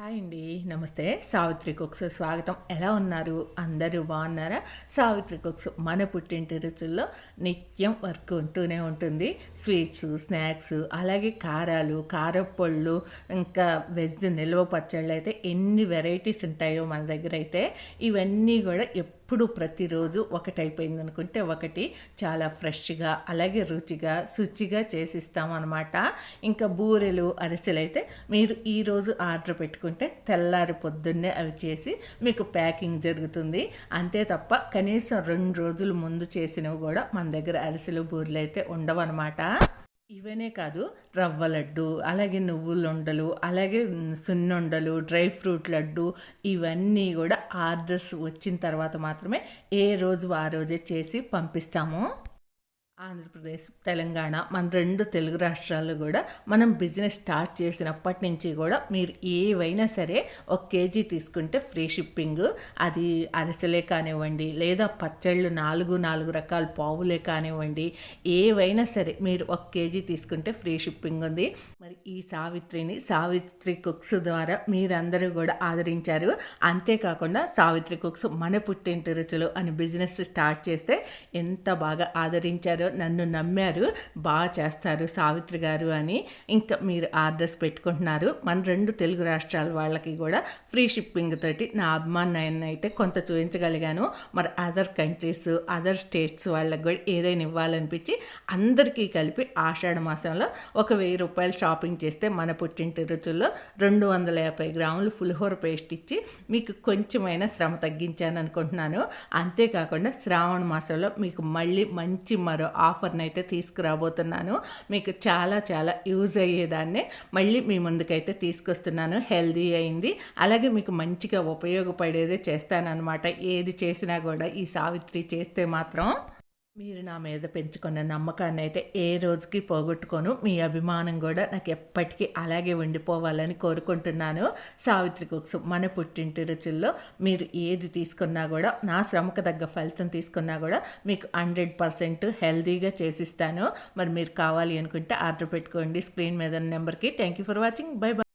Hi అండి. నమస్తే. Savitri cooks స్వాగతం. ఎలా ఉన్నారు? అందరూ బాగున్నారా? సావిత్రి కుక్స్ మన పుట్టింటి రుచుల్లో నిత్యం వర్క్ ఉంటూనే ఉంటుంది. స్వీట్స్ స్నాక్స్ అలాగే కారాలు కారపళ్ళు ఇంకా వెజ్ నిల్వ పచ్చళ్ళు అయితే ఎన్ని వెరైటీస్ ఉంటాయో మన దగ్గర అయితే ఇవన్నీ కూడా ఎప్పుడు ప్రతిరోజు ఒకటి అయిపోయింది అనుకుంటే ఒకటి చాలా ఫ్రెష్గా అలాగే రుచిగా శుచిగా చేసిస్తామన్నమాట. అనమాట ఇంకా బూరెలు అరిసెలు అయితే మీరు ఈరోజు ఆర్డర్ పెట్టుకుంటే తెల్లారి పొద్దున్నే అవి చేసి మీకు ప్యాకింగ్ జరుగుతుంది. అంతే తప్ప కనీసం రెండు రోజుల ముందు చేసినవి కూడా మన దగ్గర అరిసెలు బూరెలు అయితే ఉండవన్నమాట. ఇవనే కాదు రవ్వ లడ్డు అలాగే నువ్వుల ఉండలు అలాగే సున్నుండలు డ్రై ఫ్రూట్ లడ్డు ఇవన్నీ కూడా ఆర్డర్స్ వచ్చిన తర్వాత మాత్రమే ఏ రోజు ఆ రోజే చేసి పంపిస్తాము. ఆంధ్రప్రదేశ్ తెలంగాణ మన రెండు తెలుగు రాష్ట్రాల్లో కూడా మనం బిజినెస్ స్టార్ట్ చేసినప్పటి నుంచి కూడా మీరు ఏవైనా సరే ఒక కేజీ తీసుకుంటే ఫ్రీ షిప్పింగ్ అది అరిసెలే కానివ్వండి లేదా పచ్చళ్ళు నాలుగు నాలుగు రకాల పావులే కానివ్వండి ఏవైనా సరే మీరు ఒక కేజీ తీసుకుంటే ఫ్రీ షిప్పింగ్ ఉంది. మరి ఈ సావిత్రిని సావిత్రి కుక్స్ ద్వారా మీరందరూ కూడా ఆదరించారు. అంతేకాకుండా సావిత్రి కుక్స్ మన పుట్టింటి రుచులు అని బిజినెస్ స్టార్ట్ చేస్తే ఎంత బాగా ఆదరించారో నన్ను నమ్మారు బాగా చేస్తారు సావిత్రి గారు అని ఇంకా మీరు ఆర్డర్స్ పెట్టుకుంటున్నారు. మన రెండు తెలుగు రాష్ట్రాల వాళ్ళకి కూడా ఫ్రీ షిప్పింగ్ తోటి నా అభిమానాన్ని అయితే కొంత చూపించగలిగాను. మరి అదర్ కంట్రీస్ అదర్ స్టేట్స్ వాళ్ళకి కూడా ఏదైనా ఇవ్వాలనిపించి అందరికీ కలిపి ఆషాఢ మాసంలో ఒక వెయ్యి రూపాయలు షాపింగ్ చేస్తే మన పుట్టింటి రుచుల్లో రెండు వందల యాభై గ్రాములు పులిహోర పేస్ట్ ఇచ్చి మీకు కొంచెమైనా శ్రమ తగ్గించాను అనుకుంటున్నాను. అంతేకాకుండా శ్రావణ మాసంలో మీకు మళ్ళీ మంచి మరో ఆఫర్ని అయితే తీసుకురాబోతున్నాను. మీకు చాలా చాలా యూజ్ అయ్యేదాన్నే మళ్ళీ మీ ముందుకైతే తీసుకొస్తున్నాను. హెల్దీ అయింది. అలాగే మీకు మంచిగా ఉపయోగపడేదే చేస్తానన్నమాట. ఏది చేసినా కూడా ఈ సావిత్రి చేస్తే మాత్రం. మీరు నా మీద పెంచుకున్న నమ్మకాన్ని అయితే ఏ రోజుకి పోగొట్టుకోను. మీ అభిమానం కూడా నాకు ఎప్పటికీ అలాగే ఉండిపోవాలని కోరుకుంటున్నాను. సావిత్రి కుక్స్ మన పుట్టింటి రుచుల్లో మీరు ఏది తీసుకున్నా కూడా నా శ్రమకు తగ్గ ఫలితం తీసుకున్నా కూడా మీకు హండ్రెడ్ పర్సెంట్ హెల్దీగా చేసిస్తాను. మరి మీరు కావాలి అనుకుంటే ఆర్డర్ పెట్టుకోండి. స్క్రీన్ మీద నెంబర్కి. Thank you for watching. Bye bye.